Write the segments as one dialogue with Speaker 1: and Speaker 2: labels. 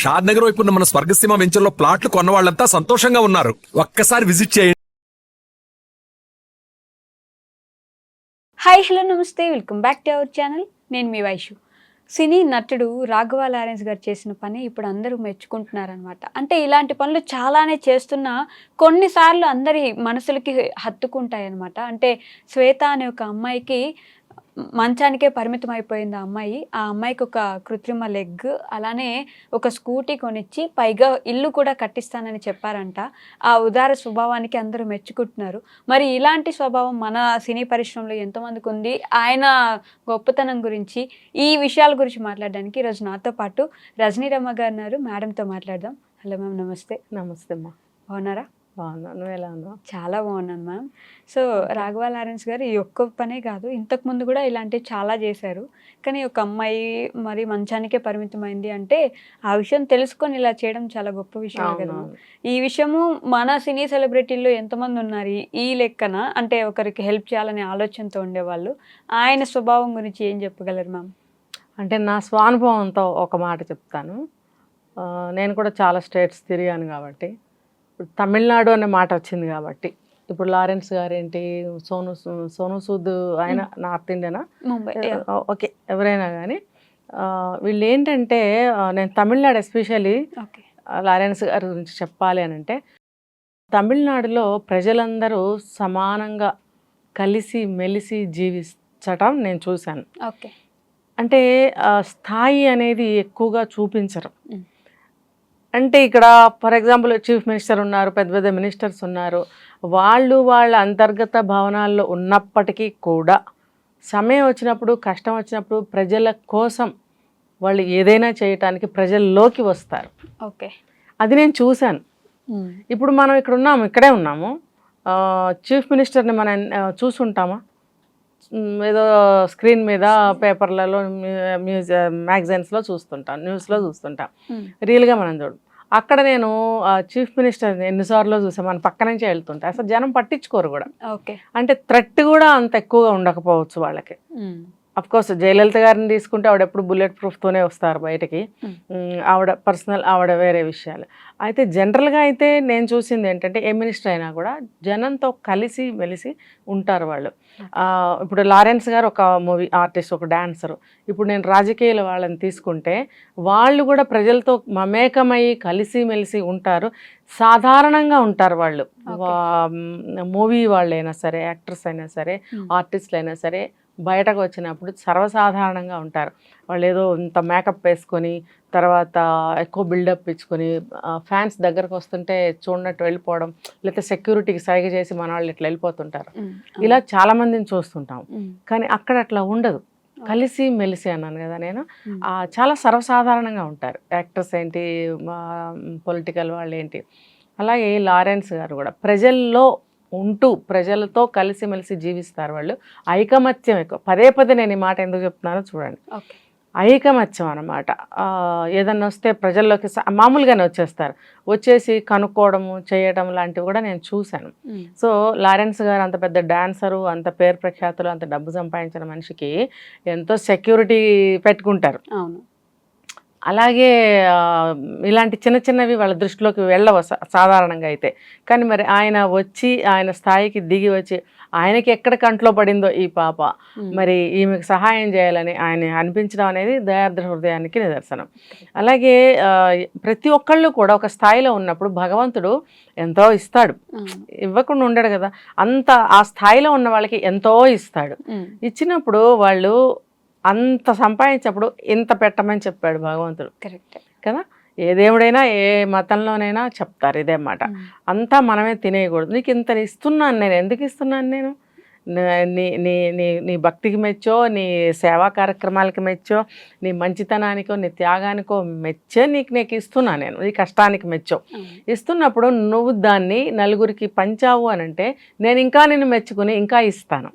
Speaker 1: షాద్ నగర్ వైపు ఉన్న మన స్వర్గసీమ వెంచర్లో ప్లాట్లు కొన్న వాళ్ళంతా సంతోషంగా ఉన్నారు. ఒక్కసారి విజిట్ చేయండి.
Speaker 2: హాయ్ హలో నమస్తే. Welcome back to our channel. నేను మీ వైషు. సినీ నటుడు రాఘవ లారెన్స్ గారు చేసిన పని ఇప్పుడు అందరూ మెచ్చుకుంటున్నారనమాట అంటే ఇలాంటి పనులు చాలానే చేస్తున్నా కొన్నిసార్లు అందరి మనసులకి హత్తుకుంటాయి అనమాట అంటే శ్వేత అనే ఒక అమ్మాయికి మంచానికే పరిమితం అయిపోయింది ఆ అమ్మాయి. ఆ అమ్మాయికి ఒక కృత్రిమ లెగ్ అలానే ఒక స్కూటీ కొనిచ్చి పైగా ఇల్లు కూడా కట్టిస్తానని చెప్పారంట. ఆ ఉదార స్వభావానికి అందరూ మెచ్చుకుంటున్నారు. మరి ఇలాంటి స్వభావం మన సినీ పరిశ్రమలో ఎంతమందికి ఉంది. ఆయన గొప్పతనం గురించి ఈ విషయాల గురించి మాట్లాడడానికి ఈరోజు నాతో పాటు రజనీరమ్మ గారు ఉన్నారు. మేడంతో మాట్లాడదాం. హలో మ్యామ్ నమస్తే.
Speaker 3: నమస్తే అమ్మా.
Speaker 2: బాగున్నారా?
Speaker 3: బాగున్నా నువ్వు ఎలా ఉన్నావు?
Speaker 2: చాలా బాగున్నాను మ్యామ్. సో రాఘవ లారెన్స్ గారు ఈ ఒక్క పనే కాదు ఇంతకు ముందు కూడా ఇలాంటివి చాలా చేశారు. కానీ ఒక అమ్మాయి మరి మంచానికే పరిమితమైంది అంటే ఆ విషయం తెలుసుకొని ఇలా చేయడం చాలా గొప్ప విషయం కదా. ఈ విషయము మన సినీ సెలబ్రిటీల్లో ఎంతమంది ఉన్నారు? ఈ- లెక్కన అంటే ఒకరికి హెల్ప్ చేయాలనే ఆలోచనతో ఉండేవాళ్ళు. ఆయన స్వభావం గురించి ఏం చెప్పగలరు మ్యామ్?
Speaker 3: అంటే నా స్వానుభవంతో ఒక మాట చెప్తాను. నేను కూడా చాలా స్టేట్స్ తిరిగాను కాబట్టి. ఇప్పుడు తమిళనాడు అనే మాట వచ్చింది కాబట్టి. ఇప్పుడు లారెన్స్ గారు ఏంటి సోను సోను సూద్ ఆయన నార్త్ ఇండియనా?
Speaker 2: ముంబై
Speaker 3: ఓకే ఎవరైనా కానీ వీళ్ళు ఏంటంటే నేను తమిళనాడు ఎస్పెషల్లీ లారెన్స్ గారి గురించి చెప్పాలి అని అంటే తమిళనాడులో ప్రజలందరూ సమానంగా కలిసి మెలిసి జీవించటం నేను చూశాను.
Speaker 2: ఓకే.
Speaker 3: అంటే స్థాయి అనేది ఎక్కువగా చూపించరు. అంటే ఇక్కడ ఫర్ ఎగ్జాంపుల్ చీఫ్ మినిస్టర్ ఉన్నారు పెద్ద పెద్ద మినిస్టర్స్ ఉన్నారు. వాళ్ళు వాళ్ళ అంతర్గత భవనాల్లో ఉన్నప్పటికీ కూడా సమయం వచ్చినప్పుడు కష్టం వచ్చినప్పుడు ప్రజల కోసం వాళ్ళు ఏదైనా చేయటానికి ప్రజల్లోకి వస్తారు.
Speaker 2: ఓకే.
Speaker 3: అది నేను చూశాను. ఇప్పుడు మనం ఇక్కడ ఉన్నాము ఇక్కడే ఉన్నాము. చీఫ్ మినిస్టర్ని మనం చూసుంటామా? ఏదో స్క్రీన్ మీద పేపర్లలో మ్యూజ్ మ్యాగజైన్స్లో చూస్తుంటాం న్యూస్లో చూస్తుంటాం. రియల్గా మనం చూడు. అక్కడ నేను చీఫ్ మినిస్టర్ ఎన్నిసార్లు చూసాం మన పక్క నుంచే వెళ్తుంటా. అసలు జనం పట్టించుకోరు కూడా.
Speaker 2: ఓకే.
Speaker 3: అంటే థ్రెట్ కూడా అంత ఎక్కువగా ఉండకపోవచ్చు వాళ్ళకి. కోర్స్ జయలలిత గారిని తీసుకుంటే ఆవిడ ఎప్పుడు బుల్లెట్ ప్రూఫ్తోనే వస్తారు బయటకి. ఆవిడ పర్సనల్ ఆవిడ వేరే విషయాలు. అయితే జనరల్గా అయితే నేను చూసింది ఏంటంటే ఏ మినిస్టర్ అయినా కూడా జనంతో కలిసి మెలిసి ఉంటారు వాళ్ళు. ఇప్పుడు లారెన్స్ గారు ఒక మూవీ ఆర్టిస్ట్ ఒక డాన్సరు. ఇప్పుడు నేను రాజకీయాల వాళ్ళని తీసుకుంటే వాళ్ళు కూడా ప్రజలతో మమేకమై కలిసి మెలిసి ఉంటారు. సాధారణంగా ఉంటారు వాళ్ళు. మూవీ వాళ్ళైనా సరే యాక్టర్స్ అయినా సరే ఆర్టిస్టులు అయినా సరే బయటకు వచ్చినప్పుడు సర్వసాధారణంగా ఉంటారు. వాళ్ళు ఏదో ఇంత మేకప్ వేసుకొని తర్వాత ఎక్కువ బిల్డప్ ఇచ్చుకొని ఫ్యాన్స్ దగ్గరకు వస్తుంటే చూడనట్టు వెళ్ళిపోవడం లేకపోతే సెక్యూరిటీకి సైగ చేసి మన వాళ్ళు ఇట్లా వెళ్ళిపోతుంటారు. ఇలా చాలా మందిని చూస్తుంటాం. కానీ అక్కడ అట్లా ఉండదు. కలిసి మెలిసి అన్నాను కదా నేను. చాలా సర్వసాధారణంగా ఉంటారు. యాక్టర్స్ ఏంటి పొలిటికల్ వాళ్ళు ఏంటి. అలాగే లారెన్స్ గారు కూడా ప్రజల్లో ఉంటూ ప్రజలతో కలిసిమెలిసి జీవిస్తారు వాళ్ళు. ఐకమత్యం ఎక్కువ. పదే పదే నేను ఈ మాట ఎందుకు చెప్తున్నానో చూడండి.
Speaker 2: ఓకే.
Speaker 3: ఐకమత్యం అన్నమాట ఆ, ఏదన్నా వస్తే ప్రజల్లోకి మామూలుగానే వచ్చేస్తారు. వచ్చేసి కనుక్కోవడము చేయడం లాంటివి కూడా నేను చూశాను. సో లారెన్స్ గారు అంత పెద్ద డాన్సరు అంత పేరు ప్రఖ్యాతులు అంత డబ్బు సంపాదించిన మనిషికి ఎంతో సెక్యూరిటీ పెట్టుకుంటారు.
Speaker 2: అవును.
Speaker 3: అలాగే ఇలాంటి చిన్న చిన్నవి వాళ్ళ దృష్టిలోకి వెళ్ళవు సాధారణంగా అయితే. కానీ మరి ఆయన వచ్చి ఆయన స్థాయికి దిగి వచ్చి ఆయనకి ఎక్కడ కంట్లో పడిందో ఈ పాప. మరి ఈమెకు సహాయం చేయాలని ఆయన అనిపించడం అనేది దయార్ద్ర హృదయానికి నిదర్శనం. అలాగే ప్రతి ఒక్కళ్ళు కూడా ఒక స్థాయిలో ఉన్నప్పుడు భగవంతుడు ఎంతో ఇస్తాడు. ఇవ్వకుండా ఉండడు కదా. అంత ఆ స్థాయిలో ఉన్న వాళ్ళకి ఎంతో ఇస్తాడు. ఇచ్చినప్పుడు వాళ్ళు అంత సంపాదించినప్పుడు ఇంత పెట్టమని చెప్పాడు భగవంతుడు.
Speaker 2: కరెక్ట్.
Speaker 3: కదా? ఏ దేవుడైనా ఏ మతంలోనైనా చెప్తారు ఇదే మాట. అంతా మనమే తినేయకూడదు. నీకు ఇంత ఇస్తున్నాను నేను ఎందుకు ఇస్తున్నాను నేను? న- నీ నీ నీ భక్తికి మెచ్చో నీ సేవా కార్యక్రమాలకి మెచ్చో నీ మంచితనానికో నీ త్యాగానికో మెచ్చే నీకు నీకు ఇస్తున్నా నేను. నీ కష్టానికి మెచ్చో. ఇస్తున్నప్పుడు నువ్వు దాన్ని నలుగురికి పంచావు అని అంటే నేను ఇంకా నిన్ను మెచ్చుకుని ఇంకా ఇస్తాను.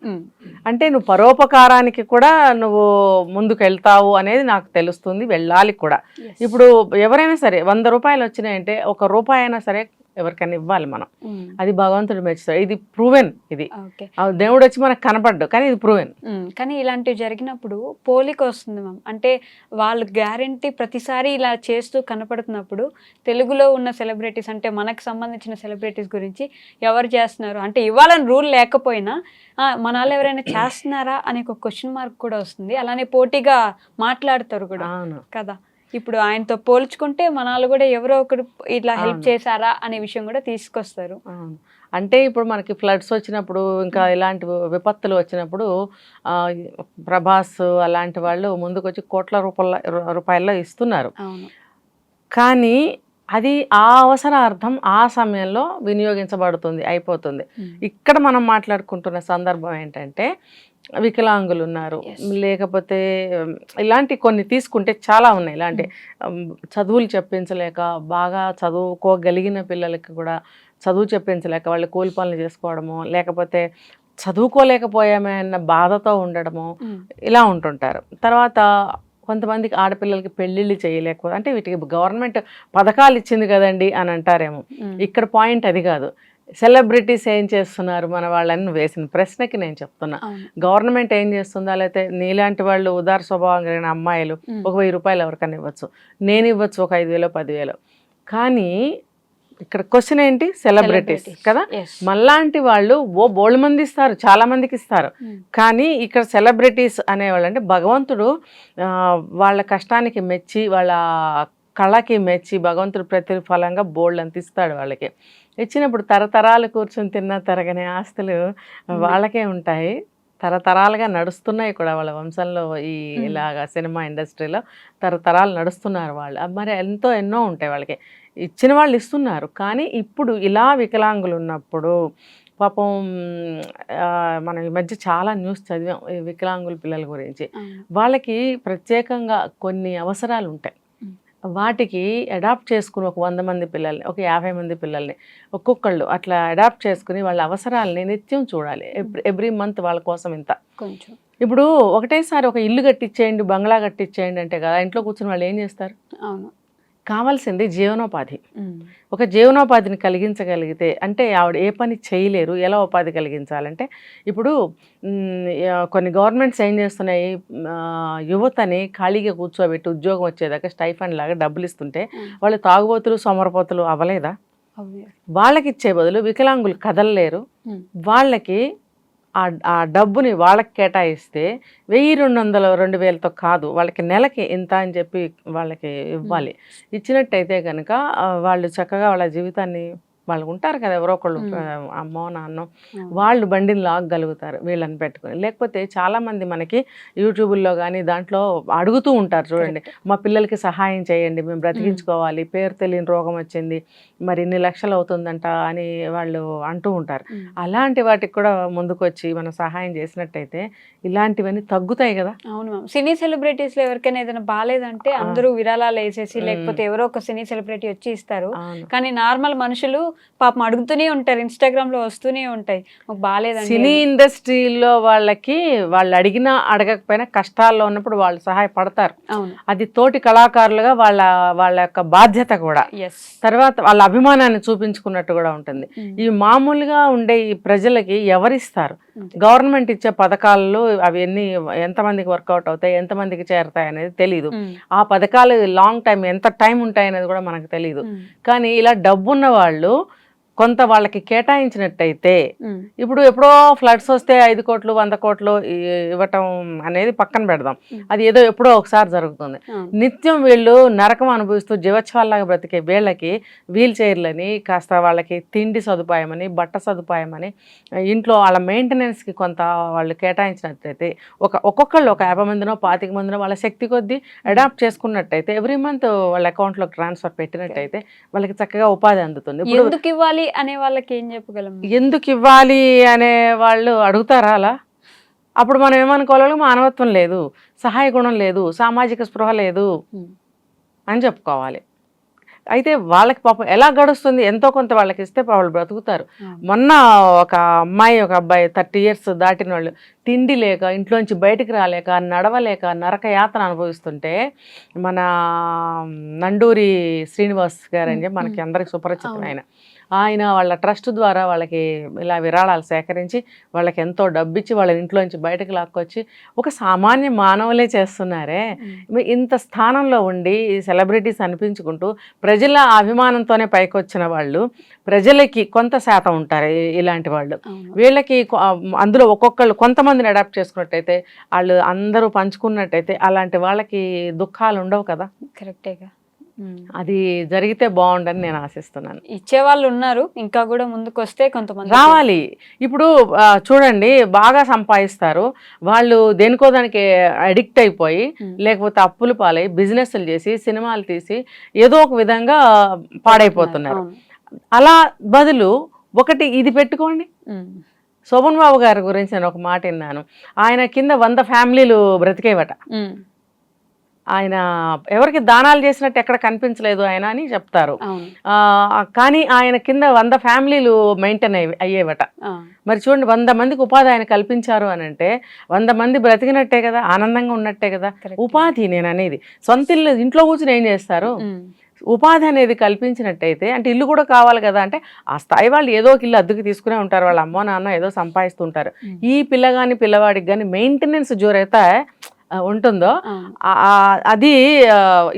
Speaker 3: అంటే నువ్వు పరోపకారానికి కూడా నువ్వు ముందుకు వెళ్తావు అనేది నాకు తెలుస్తుంది వెళ్ళాలి కూడా. ఇప్పుడు ఎవరైనా సరే వంద రూపాయలు వచ్చినాయంటే ఒక రూపాయి అయినా సరే ఎవరికైనా ఇవ్వాలి మనం. అది భగవంతుడు మెచ్చుతాడు. ఇది ప్రూవెన్ ఇది. దేవుడు వచ్చి మనకు కనపడ్డు కానీ ఇది ప్రూవెన్
Speaker 2: కానీ ఇలాంటివి జరిగినప్పుడు పోలిక వస్తుంది మ్యామ్ అంటే వాళ్ళు గ్యారంటీ ప్రతిసారి ఇలా చేస్తూ కనపడుతున్నప్పుడు తెలుగులో ఉన్న సెలబ్రిటీస్ అంటే మనకు సంబంధించిన సెలబ్రిటీస్ గురించి ఎవరు చేస్తున్నారు? అంటే ఇవ్వాలని రూల్ లేకపోయినా మన వాళ్ళు ఎవరైనా చేస్తున్నారా అనే ఒక క్వశ్చన్ మార్క్ కూడా వస్తుంది. అలానే పోటీగా మాట్లాడతారు కూడా. కదా? ఇప్పుడు ఆయనతో పోల్చుకుంటే మన వాళ్ళు కూడా ఎవరో ఒకరు ఇట్లా హెల్ప్. చేశారా అనే విషయం కూడా తీసుకొస్తారు.
Speaker 3: అంటే ఇప్పుడు మనకి ఫ్లడ్స్ వచ్చినప్పుడు ఇంకా ఇలాంటి విపత్తులు వచ్చినప్పుడు ప్రభాస్ అలాంటి వాళ్ళు ముందుకు వచ్చి కోట్ల రూపాయల రూపాయల్లో ఇస్తున్నారు. కానీ అది ఆ అవసరార్థం ఆ సమయంలో వినియోగించబడుతుంది అయిపోతుంది. ఇక్కడ మనం మాట్లాడుకుంటున్న సందర్భం ఏంటంటే వికలాంగులు ఉన్నారు. లేకపోతే ఇలాంటి కొన్ని తీసుకుంటే చాలా ఉన్నాయి. ఇలాంటి చదువులు చెప్పించలేక బాగా చదువుకోగలిగిన పిల్లలకి కూడా చదువు చెప్పించలేక వాళ్ళు కూలి పనులు చేసుకోవడము లేకపోతే చదువుకోలేకపోయామే అన్న బాధతో ఉండడము ఇలా ఉంటుంటారు. తర్వాత కొంతమందికి ఆడపిల్లలకి పెళ్ళిళ్ళు చేయలేకపోతే అంటే వీటికి గవర్నమెంట్ పథకాలు ఇచ్చింది కదండి అని అంటారేమో. ఇక్కడ పాయింట్ అది కాదు. సెలబ్రిటీస్ ఏం చేస్తున్నారు? మన వాళ్ళని వేసిన ప్రశ్నకి నేను చెప్తున్నా. గవర్నమెంట్ ఏం చేస్తుందా? లేకపోతే నీలాంటి వాళ్ళు ఉదార స్వభావం కలిగిన అమ్మాయిలు ఒక వెయ్యి రూపాయలు ఎవరికైనా ఇవ్వచ్చు. నేను ఇవ్వచ్చు ఒక ఐదు వేలు పదివేలు కానీ ఇక్కడ క్వశ్చన్ ఏంటి? సెలబ్రిటీస్. కదా. మళ్ళాంటి వాళ్ళు ఓ బోల్డ్ మంది ఇస్తారు చాలా మందికి ఇస్తారు. కానీ ఇక్కడ సెలబ్రిటీస్ అనేవాళ్ళు అంటే భగవంతుడు వాళ్ళ కష్టానికి మెచ్చి వాళ్ళ కళకి మెచ్చి భగవంతుడు ప్రతిఫలంగా బోల్డ్ అంత ఇస్తాడు వాళ్ళకి. ఇచ్చినప్పుడు తరతరాలు కూర్చొని తిన్న తరగని ఆస్తులు వాళ్ళకే ఉంటాయి తరతరాలుగా నడుస్తున్నాయి కూడా వాళ్ళ వంశంలో ఈ. ఇలాగా సినిమా ఇండస్ట్రీలో తరతరాలు నడుస్తున్నారు వాళ్ళు మరి ఎంతో ఎన్నో ఉంటాయి వాళ్ళకి ఇచ్చిన వాళ్ళు ఇస్తున్నారు కానీ ఇప్పుడు ఇలా వికలాంగులు ఉన్నప్పుడు పాపం మనం ఈ మధ్య చాలా న్యూస్ చదివాం ఈ వికలాంగుల పిల్లల గురించి. వాళ్ళకి ప్రత్యేకంగా కొన్ని అవసరాలు ఉంటాయి. వాటికి అడాప్ట్ చేసుకుని ఒక వంద మంది పిల్లల్ని ఒక యాభై మంది పిల్లల్ని ఒక్కొక్కళ్ళు అట్లా అడాప్ట్ చేసుకుని వాళ్ళ అవసరాలని నిత్యం చూడాలి. ఎవ్రీ మంత్ వాళ్ళ కోసం ఇంత.
Speaker 2: కొంచెం.
Speaker 3: ఇప్పుడు ఒకటేసారి ఒక ఇల్లు కట్టించేయండి బంగ్లా కట్టించేయండి అంటే కదా ఇంట్లో కూర్చొని వాళ్ళు ఏం చేస్తారు?
Speaker 2: అవును.
Speaker 3: కావాల్సింది జీవనోపాధి. ఒక జీవనోపాధిని కలిగించగలిగితే అంటే ఆవిడ ఏ పని చేయలేరు ఎలా ఉపాధి కలిగించాలంటే ఇప్పుడు కొన్ని గవర్నమెంట్స్ ఏం చేస్తున్నాయి యువతని ఖాళీగా కూర్చోబెట్టి ఉద్యోగం వచ్చేదాకా స్టైఫండ్ లాగా డబ్బులు ఇస్తుంటే వాళ్ళు తాగుబోతులు సోమరపోతులు అవ్వలేదా. వాళ్ళకి ఇచ్చే బదులు వికలాంగులు కదలలేరు. వాళ్ళకి ఆ డబ్బుని వాళ్ళకి కేటాయిస్తే వెయ్యి రెండు వందలు రెండు వేలతో కాదు వాళ్ళకి నెలకి ఇంత అని చెప్పి వాళ్ళకి ఇవ్వాలి. ఇచ్చినట్టయితే కనుక వాళ్ళు చక్కగా వాళ్ళ జీవితాన్ని వాళ్ళు ఉంటారు కదా ఎవరో ఒకళ్ళు అమ్మో నాన్నో. వాళ్ళు బండిని లాగగలుగుతారు వీళ్ళని పెట్టుకొని. లేకపోతే చాలామంది మనకి యూట్యూబుల్లో కానీ దాంట్లో అడుగుతూ ఉంటారు చూడండి మా పిల్లలకి సహాయం చేయండి మేము. బ్రతికించుకోవాలి పేరు తెలియని రోగం వచ్చింది మరి ఇన్ని లక్షలు అవుతుందంట అని వాళ్ళు అంటూ ఉంటారు. అలాంటి వాటికి కూడా ముందుకు వచ్చి మనం సహాయం చేసినట్టయితే ఇలాంటివన్నీ తగ్గుతాయి కదా.
Speaker 2: అవును మ్యామ్ సినీ సెలబ్రిటీస్లో ఎవరికైనా ఏదైనా బాగాలేదంటే. అందరూ విరాళాలు వేసేసి. లేకపోతే ఎవరో ఒక సినీ సెలబ్రిటీ వచ్చి ఇస్తారు. కానీ నార్మల్ మనుషులు పాపం అడుగుతూనే ఉంటారు. ఇన్స్టాగ్రామ్లో వస్తూనే ఉంటాయి. మాకు బాగాలేదండి
Speaker 3: సినీ. ఇండస్ట్రీలో వాళ్ళకి వాళ్ళు అడిగినా అడగకపోయినా కష్టాల్లో ఉన్నప్పుడు వాళ్ళు సహాయపడతారు. అది తోటి కళాకారులుగా వాళ్ళ వాళ్ళ యొక్క బాధ్యత కూడా. తర్వాత వాళ్ళ అభిమానాన్ని చూపించుకున్నట్టు కూడా ఉంటుంది. ఈ మామూలుగా ఉండే ఈ ప్రజలకి ఎవరిస్తారు. గవర్నమెంట్ ఇచ్చే పథకాలు అవి ఎన్ని ఎంతమందికి వర్కౌట్ అవుతాయి ఎంతమందికి చేరుతాయి అనేది తెలియదు ఆ పథకాలు లాంగ్ టైం ఎంత టైం ఉంటాయి అనేది కూడా మనకు తెలియదు కానీ ఇలా డబ్బున్న వాళ్ళు కొంత వాళ్ళకి కేటాయించినట్టయితే ఇప్పుడు ఎప్పుడో ఫ్లడ్స్ వస్తే ఐదు కోట్లు వంద కోట్లు ఇవ్వటం అనేది పక్కన పెడదాం. అది ఏదో ఎప్పుడో ఒకసారి జరుగుతుంది. నిత్యం వీళ్ళు నరకం అనుభవిస్తూ జీవచ్ఛవాల్లాగా బ్రతికే వీళ్ళకి వీల్ చైర్లని కాస్త వాళ్ళకి తిండి సదుపాయం అని బట్ట సదుపాయం అని ఇంట్లో వాళ్ళ మెయింటెనెన్స్కి కొంత వాళ్ళు కేటాయించినట్టయితే ఒక ఒక్కొక్కళ్ళు ఒక యాభై మందినో పాతిక మందినో వాళ్ళ శక్తి కొద్దీ అడాప్ట్ చేసుకున్నట్టయితే ఎవ్రీ మంత్ వాళ్ళ అకౌంట్లోకి ట్రాన్స్ఫర్ పెట్టినట్టయితే వాళ్ళకి చక్కగా ఉపాధి అందుతుంది. ఇప్పుడు
Speaker 2: ఎందుకు ఇవ్వాలి? అనే వాళ్ళకి ఏం చెప్పగలం
Speaker 3: ఎందుకు ఇవ్వాలి అనే వాళ్ళు అడుగుతారా అలా? అప్పుడు మనం ఏమనుకోవాలి మానవత్వం లేదు సహాయ గుణం లేదు సామాజిక స్పృహ లేదు. అని చెప్పుకోవాలి. అయితే వాళ్ళకి పాపం ఎలా గడుస్తుంది? ఎంతో కొంత వాళ్ళకి ఇస్తే వాళ్ళు బ్రతుకుతారు. మొన్న ఒక అమ్మాయి ఒక అబ్బాయి థర్టీ ఇయర్స్ దాటిన వాళ్ళు తిండి లేక ఇంట్లోంచి బయటికి రాలేక నడవలేక నరక యాతన అనుభవిస్తుంటే మన నండూరి శ్రీనివాస్ గారు అని చెప్పి మనకి అందరికి సుపరిచితం ఆయన. ఆయన వాళ్ళ ట్రస్ట్ ద్వారా వాళ్ళకి ఇలా విరాళాలు సేకరించి వాళ్ళకి ఎంతో డబ్బిచ్చి వాళ్ళ ఇంట్లోంచి బయటకు లాక్కొచ్చి ఒక సామాన్య మానవులే చేస్తున్నారే. ఇంత స్థానంలో ఉండి ఈ సెలబ్రిటీస్ అనిపించుకుంటూ ప్రజల అభిమానంతోనే పైకి వచ్చిన వాళ్ళు ప్రజలకి కొంత శాతం ఉంటారు ఇలాంటి వాళ్ళు. వీళ్ళకి అందులో ఒక్కొక్కళ్ళు కొంతమందిని అడాప్ట్ చేసుకున్నట్టయితే వాళ్ళు అందరూ పంచుకున్నట్టయితే అలాంటి వాళ్ళకి దుఃఖాలు ఉండవు కదా?
Speaker 2: కరెక్టేగా.
Speaker 3: అది జరిగితే బాగుండని నేను ఆశిస్తున్నాను
Speaker 2: ఇచ్చే వాళ్ళు ఉన్నారు ఇంకా కూడా ముందుకు వస్తే కొంతమంది
Speaker 3: రావాలి ఇప్పుడు చూడండి బాగా సంపాదిస్తారు వాళ్ళు దేనికో దానికి అడిక్ట్ అయిపోయి. లేకపోతే అప్పులు పాలై బిజినెస్లు చేసి సినిమాలు తీసి ఏదో ఒక విధంగా పాడైపోతున్నారు. అలా బదులు ఒకటి ఇది పెట్టుకోండి. శోభన్ బాబు గారి గురించి నేను ఒక మాట విన్నాను ఆయన కింద వంద ఫ్యామిలీలు బ్రతికేవట. ఆయన ఎవరికి దానాలు చేసినట్టు ఎక్కడ కనిపించలేదు ఆయన అని చెప్తారు కానీ ఆయన కింద వంద ఫ్యామిలీలు మెయింటైన్ అయ్యి అయ్యేవట. మరి చూడండి వంద మందికి ఉపాధి ఆయన కల్పించారు అని అంటే వంద మంది బ్రతికినట్టే కదా ఆనందంగా ఉన్నట్టే కదా. ఉపాధి నేను అనేది సొంత ఇల్లు ఇంట్లో కూర్చుని ఏం చేస్తారు. ఉపాధి అనేది కల్పించినట్టయితే అంటే ఇల్లు కూడా కావాలి కదా అంటే ఆ స్థాయి వాళ్ళు ఏదో ఒక ఇల్లు అద్దెకి తీసుకునే ఉంటారు వాళ్ళ అమ్మో నాన్న ఏదో సంపాదిస్తుంటారు. ఈ పిల్ల కానీ పిల్లవాడికి కానీ మెయింటెనెన్స్ జోరైతే ఉంటుందో అది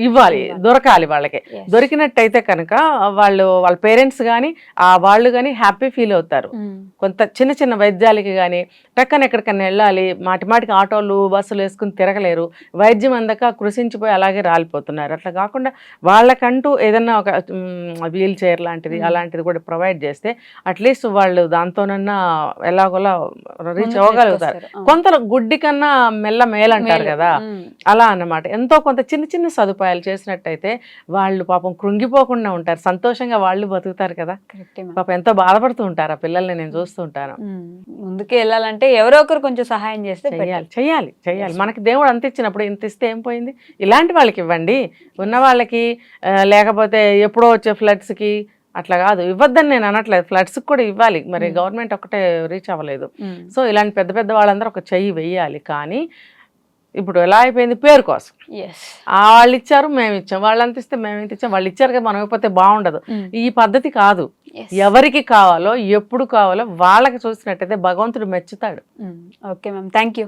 Speaker 3: ఇవ్వాలి దొరకాలి వాళ్ళకి. దొరికినట్టయితే కనుక వాళ్ళు వాళ్ళ పేరెంట్స్ కానీ ఆ వాళ్ళు కానీ హ్యాపీ ఫీల్ అవుతారు. కొంత చిన్న చిన్న వైద్యాలకి కానీ టక్కన ఎక్కడికన్నా వెళ్ళాలి మాటి మాటికి ఆటోలు బస్సులు వేసుకుని తిరగలేరు వైద్యం అందక కృషించిపోయి అలాగే రాలిపోతున్నారు. అట్లా కాకుండా వాళ్ళకంటూ ఏదన్నా ఒక వీల్ చైర్ లాంటిది అలాంటిది కూడా ప్రొవైడ్ చేస్తే అట్లీస్ట్ వాళ్ళు దాంతోనన్నా ఎలాగోలా రీచ్ అవ్వగలుగుతారు. కొంత గుడ్డి కన్నా మెల్ల మేలంటారు.
Speaker 2: మేలు.
Speaker 3: కదా. అలా అన్నమాట. ఎంతో కొంత చిన్న చిన్న సదుపాయాలు చేసినట్టయితే వాళ్ళు పాపం కృంగిపోకుండా ఉంటారు. సంతోషంగా వాళ్ళు బతుకుతారు కదా. పాపం ఎంతో బాధపడుతూ ఉంటారు ఆ పిల్లల్ని నేను చూస్తూ ఉంటాను.
Speaker 2: ముందుకు వెళ్ళాలంటే ఎవరో ఒకరు కొంచెం సహాయం చేస్తే better.
Speaker 3: చెయ్యాలి చెయ్యాలి. చెయ్యాలి మనకి దేవుడు అంత ఇచ్చినప్పుడు ఇంత ఇస్తే ఏం పోయింది? ఇలాంటి వాళ్ళకి ఇవ్వండి. ఉన్న వాళ్ళకి లేకపోతే ఎప్పుడో వచ్చే ఫ్లడ్స్కి అట్లా కాదు. ఇవ్వద్దని నేను అనట్లేదు. ఫ్లడ్స్కి కూడా ఇవ్వాలి. మరి గవర్నమెంట్ ఒకటే రీచ్ అవ్వలేదు. సో ఇలాంటి పెద్ద పెద్ద వాళ్ళందరూ ఒక చెయ్యి వెయ్యాలి కానీ ఇప్పుడు ఎలా అయిపోయింది పేరు కోసం? వాళ్ళు ఇచ్చారు మేము ఇచ్చాం వాళ్ళు అంత ఇస్తే మేము ఇంత ఇచ్చాం. వాళ్ళు ఇచ్చారు కదా మనం ఇవ్వకపోతే బాగుండదు.
Speaker 2: ఉమ్.
Speaker 3: ఈ పద్ధతి కాదు. ఎవరికి కావాలో ఎప్పుడు కావాలో వాళ్ళకి చూసినట్టయితే భగవంతుడు మెచ్చుతాడు.
Speaker 2: Okay ma'am thank you